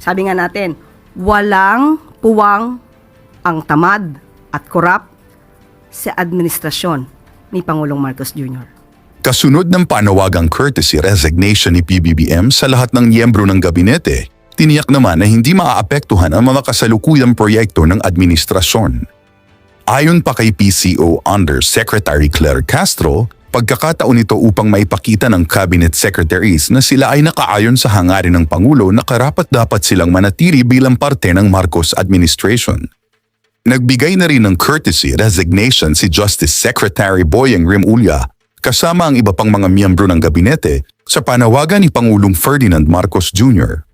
Sabi nga natin, walang puwang ang tamad at korap sa administrasyon ni Pangulong Marcos Jr. Kasunod ng panawagang courtesy resignation ni PBBM sa lahat ng miyembro ng gabinete, tiniyak naman na hindi maaapektuhan ang mga kasalukuyang proyekto ng administrasyon. Ayon pa kay PCO Under Secretary Claire Castro, pagkakataon ito upang maipakita ng cabinet secretaries na sila ay nakaayon sa hangarin ng Pangulo na karapat dapat silang manatili bilang parte ng Marcos administration. Nagbigay na rin ng courtesy resignation si Justice Secretary Boyeng Rimulya kasama ang iba pang mga miyembro ng gabinete sa panawagan ni Pangulong Ferdinand Marcos Jr.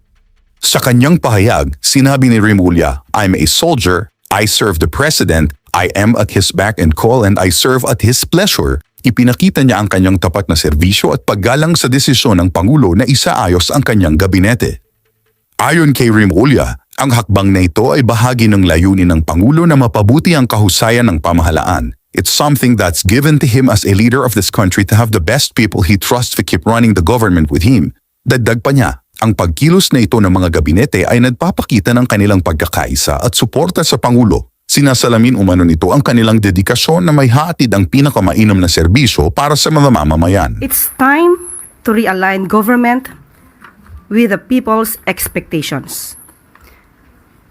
Sa kanyang pahayag, sinabi ni Rimulya, I'm a soldier, I serve the President, I am at his back and call and I serve at his pleasure. Ipinakita niya ang kanyang tapat na serbisyo at paggalang sa desisyon ng Pangulo na isaayos ang kanyang gabinete. Ayon kay Rimulya, ang hakbang na ito ay bahagi ng layunin ng Pangulo na mapabuti ang kahusayan ng pamahalaan. It's something that's given to him as a leader of this country to have the best people he trusts to keep running the government with him. Dagdag pa niya, ang pagkilos na ito ng mga gabinete ay nagpapakita ng kanilang pagkakaisa at suporta sa Pangulo. Sinasalamin umano nito ang kanilang dedikasyon na may hatid ang pinakamainam na serbisyo para sa mga mamamayan. It's time to realign government with the people's expectations.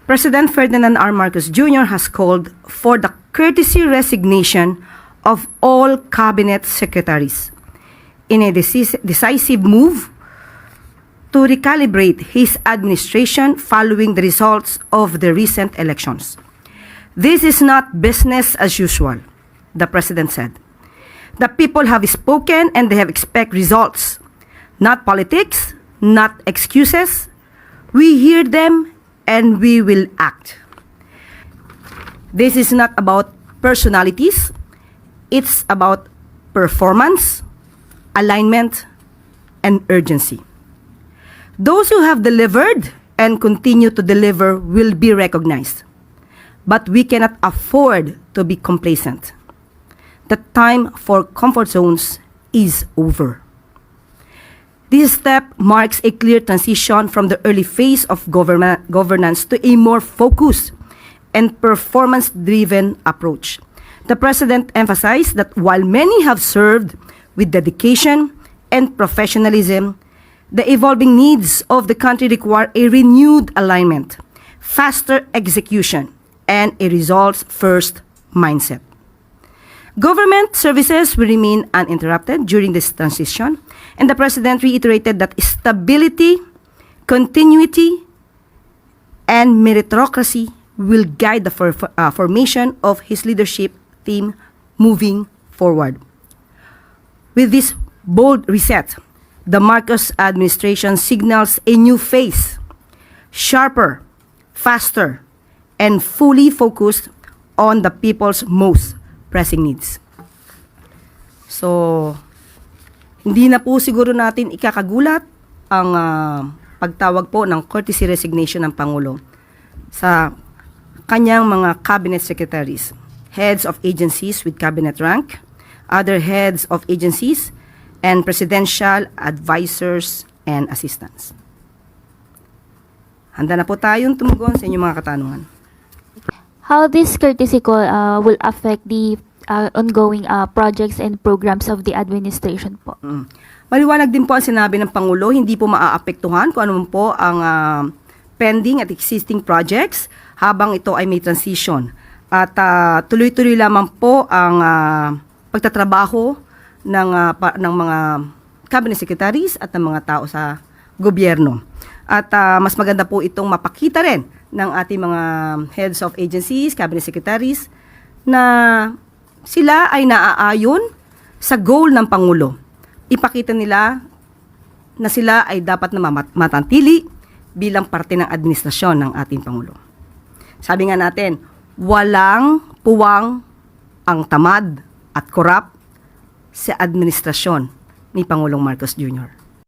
President Ferdinand R. Marcos Jr. has called for the courtesy resignation of all cabinet secretaries in a decis- decisive move to recalibrate his administration following the results of the recent elections. This is not business as usual, the president said. The people have spoken and they have expect results, not politics, not excuses. We hear them and we will act. This is not about personalities. It's about performance, alignment, and urgency. Those who have delivered and continue to deliver will be recognized. But we cannot afford to be complacent. The time for comfort zones is over. This step marks a clear transition from the early phase of government, governance to a more focused and performance driven approach. The President emphasized that while many have served with dedication and professionalism, the evolving needs of the country require a renewed alignment, faster execution, and a results first mindset. Government services will remain uninterrupted during this transition, and the President reiterated that stability, continuity, and meritocracy will guide the for, uh, formation of his leadership team moving forward. With this bold reset, the Marcos administration signals a new phase, sharper, faster, and fully focused on the people's most pressing needs. So, hindi na po siguro natin ikakagulat ang ah, pagtawag po ng courtesy resignation ng Pangulo sa kanyang mga cabinet secretaries, heads of agencies with cabinet rank, other heads of agencies, and presidential advisors and assistants. Handa na po tayong tumugon sa inyong mga katanungan. How this courtesy call uh, will affect the uh, ongoing uh, projects and programs of the administration po? Mm. Maliwanag din po ang sinabi ng Pangulo, hindi po maaapektuhan kung ano man po ang ah, pending at existing projects habang ito ay may transition. At ah, tuloy-tuloy lamang po ang ah, pagtatrabaho ng, ah, pa- ng mga cabinet secretaries at ng mga tao sa gobyerno. At ah, mas maganda po itong mapakita rin ng ating mga heads of agencies, cabinet secretaries, na sila ay naaayon sa goal ng Pangulo. Ipakita nila na sila ay dapat na matantili bilang parte ng administrasyon ng ating Pangulo. Sabi nga natin, walang puwang ang tamad at korap sa administrasyon ni Pangulong Marcos Jr.